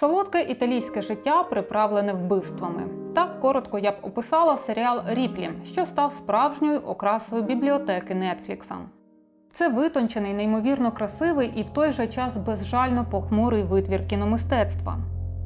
Солодке італійське життя приправлене вбивствами. Так коротко я б описала серіал Ріплі, що став справжньою окрасою бібліотеки Нетфлікса. Це витончений, неймовірно красивий і в той же час безжально похмурий витвір кіномистецтва.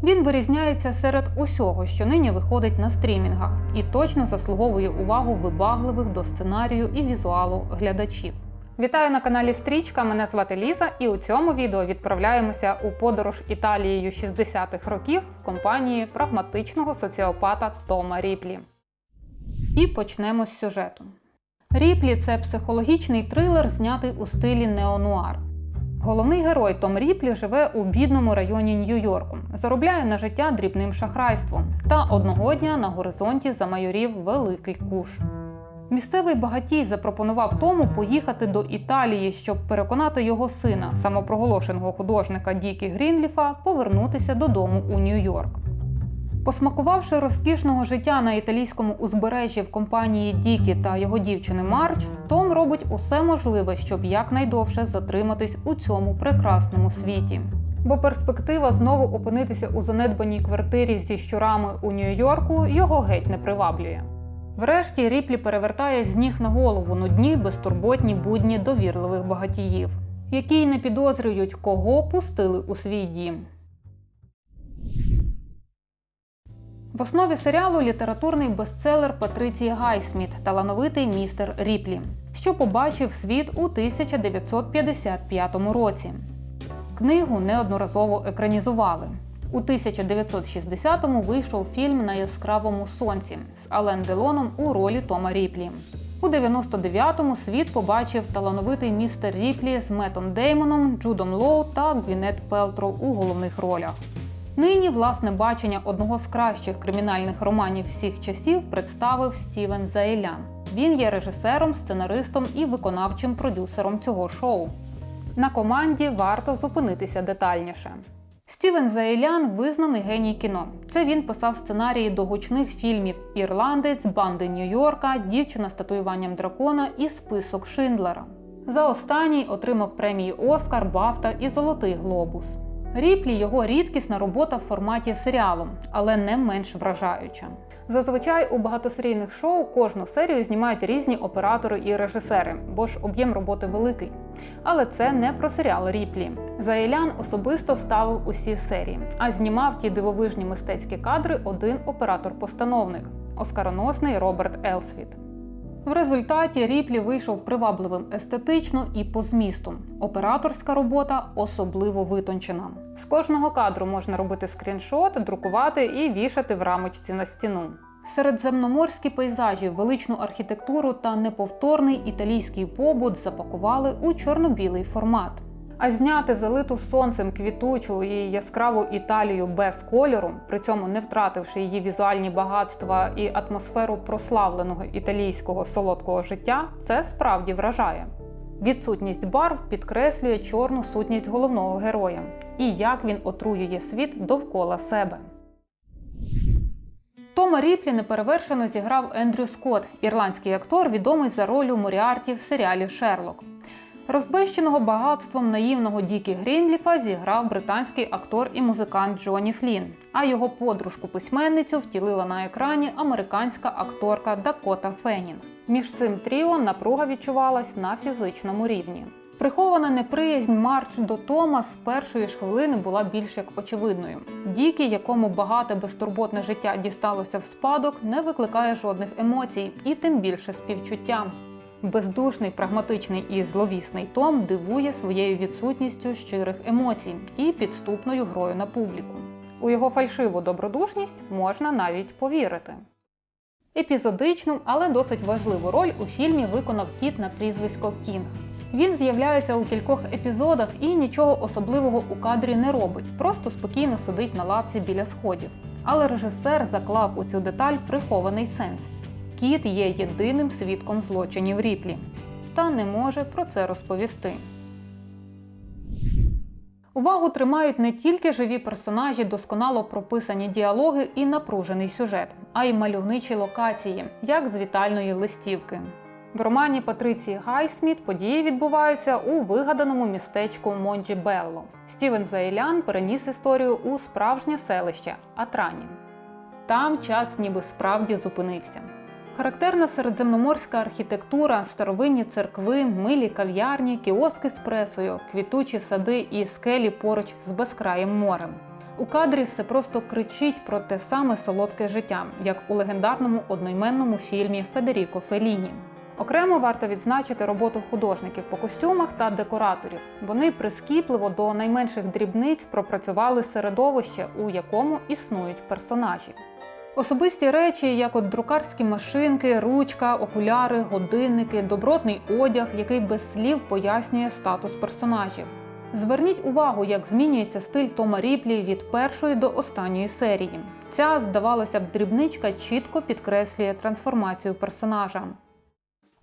Він вирізняється серед усього, що нині виходить на стрімінгах, і точно заслуговує увагу вибагливих до сценарію і візуалу глядачів. Вітаю на каналі Стрічка. Мене звати Ліза, і у цьому відео відправляємося у подорож Італією 60-х років в компанії прагматичного соціопата Тома Ріплі. І почнемо з сюжету. Ріплі це психологічний трилер, знятий у стилі неонуар. Головний герой Том Ріплі живе у бідному районі Нью-Йорку, заробляє на життя дрібним шахрайством. Та одного дня на горизонті замайорів великий куш. Місцевий багатій запропонував Тому поїхати до Італії, щоб переконати його сина, самопроголошеного художника Дікі Грінліфа, повернутися додому у Нью-Йорк. Посмакувавши розкішного життя на італійському узбережжі в компанії Дікі та його дівчини Марч, Том робить усе можливе, щоб якнайдовше затриматись у цьому прекрасному світі. Бо перспектива знову опинитися у занедбаній квартирі зі щурами у Нью-Йорку його геть не приваблює. Врешті Ріплі перевертає з ніг на голову нудні безтурботні будні довірливих багатіїв, які й не підозрюють, кого пустили у свій дім. В основі серіалу літературний бестселер Патриції Гайсміт Талановитий містер Ріплі, що побачив світ у 1955 році. Книгу неодноразово екранізували. У 1960-му вийшов фільм на яскравому сонці з Ален Делоном у ролі Тома Ріплі. У 99-му світ побачив талановитий містер Ріплі з Метом Деймоном, Джудом Лоу та Гвінет Пелтро у головних ролях. Нині власне бачення одного з кращих кримінальних романів всіх часів представив Стівен Заелян. Він є режисером, сценаристом і виконавчим продюсером цього шоу. На команді варто зупинитися детальніше. Стівен Заелян визнаний геній кіно. Це він писав сценарії до гучних фільмів Ірландець, Банди Нью-Йорка, Дівчина з татуюванням дракона і Список Шиндлера. За останній отримав премії Оскар, Бафта і Золотий Глобус. Ріплі його рідкісна робота в форматі серіалу, але не менш вражаюча. Зазвичай у багатосерійних шоу кожну серію знімають різні оператори і режисери, бо ж об'єм роботи великий. Але це не про серіал Ріплі. Заєлян особисто ставив усі серії, а знімав ті дивовижні мистецькі кадри один оператор-постановник оскароносний Роберт Елсвіт. В результаті Ріплі вийшов привабливим естетично і по змісту. Операторська робота особливо витончена. З кожного кадру можна робити скріншот, друкувати і вішати в рамочці на стіну. Середземноморські пейзажі, величну архітектуру та неповторний італійський побут запакували у чорно-білий формат. А зняти залиту сонцем квітучу і яскраву Італію без кольору, при цьому не втративши її візуальні багатства і атмосферу прославленого італійського солодкого життя, це справді вражає. Відсутність барв підкреслює чорну сутність головного героя і як він отруює світ довкола себе. Тома Ріплі неперевершено зіграв Ендрю Скотт, ірландський актор, відомий за ролью Моріарті в серіалі Шерлок. Розбещеного багатством наївного Дікі Грінліфа зіграв британський актор і музикант Джоні Флін, а його подружку-письменницю втілила на екрані американська акторка Дакота Феннінг. Між цим тріо напруга відчувалась на фізичному рівні. Прихована неприязнь Марч до Тома з першої ж хвилини була більш як очевидною. Дікі, якому багате безтурботне життя дісталося в спадок, не викликає жодних емоцій і тим більше співчуття. Бездушний, прагматичний і зловісний Том дивує своєю відсутністю щирих емоцій і підступною грою на публіку. У його фальшиву добродушність можна навіть повірити. Епізодичну, але досить важливу роль у фільмі виконав кіт на прізвисько Кінг. Він з'являється у кількох епізодах і нічого особливого у кадрі не робить, просто спокійно сидить на лавці біля сходів. Але режисер заклав у цю деталь прихований сенс. Кіт є єдиним свідком злочинів Ріплі та не може про це розповісти. Увагу тримають не тільки живі персонажі, досконало прописані діалоги і напружений сюжет, а й мальовничі локації, як з вітальної листівки. В романі Патриції Гайсміт події відбуваються у вигаданому містечку Монджі Белло. Стівен Зайлян переніс історію у справжнє селище Атрані. Там час ніби справді зупинився. Характерна середземноморська архітектура, старовинні церкви, милі кав'ярні, кіоски з пресою, квітучі сади і скелі поруч з безкраїм морем. У кадрі все просто кричить про те саме солодке життя, як у легендарному одноіменному фільмі Федеріко Феліні. Окремо варто відзначити роботу художників по костюмах та декораторів. Вони прискіпливо до найменших дрібниць пропрацювали середовище, у якому існують персонажі. Особисті речі, як от друкарські машинки, ручка, окуляри, годинники, добротний одяг, який без слів пояснює статус персонажів. Зверніть увагу, як змінюється стиль Тома Ріплі від першої до останньої серії. Ця, здавалося б, дрібничка чітко підкреслює трансформацію персонажа.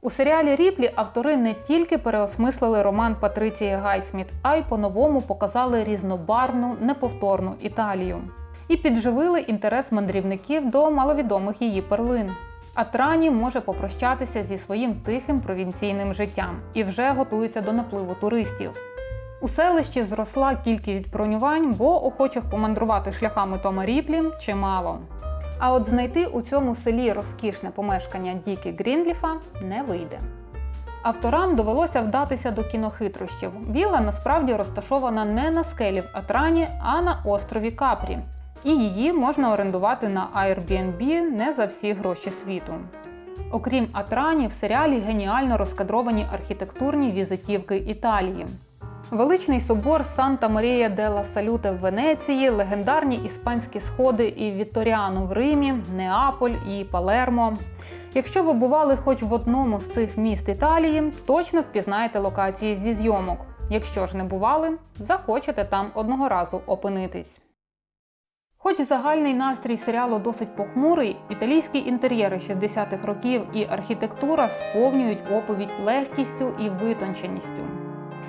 У серіалі Ріплі автори не тільки переосмислили роман Патриції Гайсміт, а й по-новому показали різнобарвну, неповторну Італію і підживили інтерес мандрівників до маловідомих її перлин. Атрані може попрощатися зі своїм тихим провінційним життям і вже готується до напливу туристів. У селищі зросла кількість бронювань, бо охочих помандрувати шляхами Тома Ріплі чимало. А от знайти у цьому селі розкішне помешкання Дікі Грінліфа не вийде. Авторам довелося вдатися до кінохитрощів. Віла насправді розташована не на скелі в Атрані, а на острові Капрі. І її можна орендувати на Airbnb не за всі гроші світу. Окрім Атрані, в серіалі геніально розкадровані архітектурні візитівки Італії. Величний собор Санта Марія делла Салюте в Венеції, легендарні іспанські сходи і Вітторіану в Римі, Неаполь і Палермо. Якщо ви бували хоч в одному з цих міст Італії, точно впізнаєте локації зі зйомок. Якщо ж не бували, захочете там одного разу опинитись. Хоч загальний настрій серіалу досить похмурий, італійські інтер'єри 60-х років і архітектура сповнюють оповідь легкістю і витонченістю.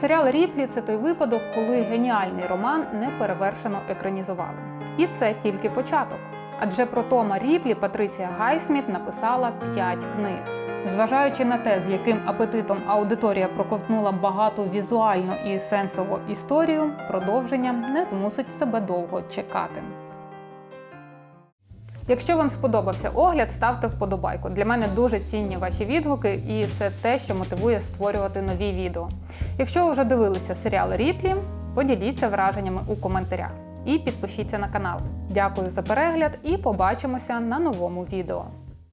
Серіал Ріплі це той випадок, коли геніальний роман не перевершено екранізували. І це тільки початок. Адже про Тома Ріплі Патриція Гайсміт написала 5 книг. Зважаючи на те, з яким апетитом аудиторія проковтнула багату візуальну і сенсову історію, продовження не змусить себе довго чекати. Якщо вам сподобався огляд, ставте вподобайку. Для мене дуже цінні ваші відгуки, і це те, що мотивує створювати нові відео. Якщо ви вже дивилися серіал Ріплі, поділіться враженнями у коментарях і підпишіться на канал. Дякую за перегляд і побачимося на новому відео.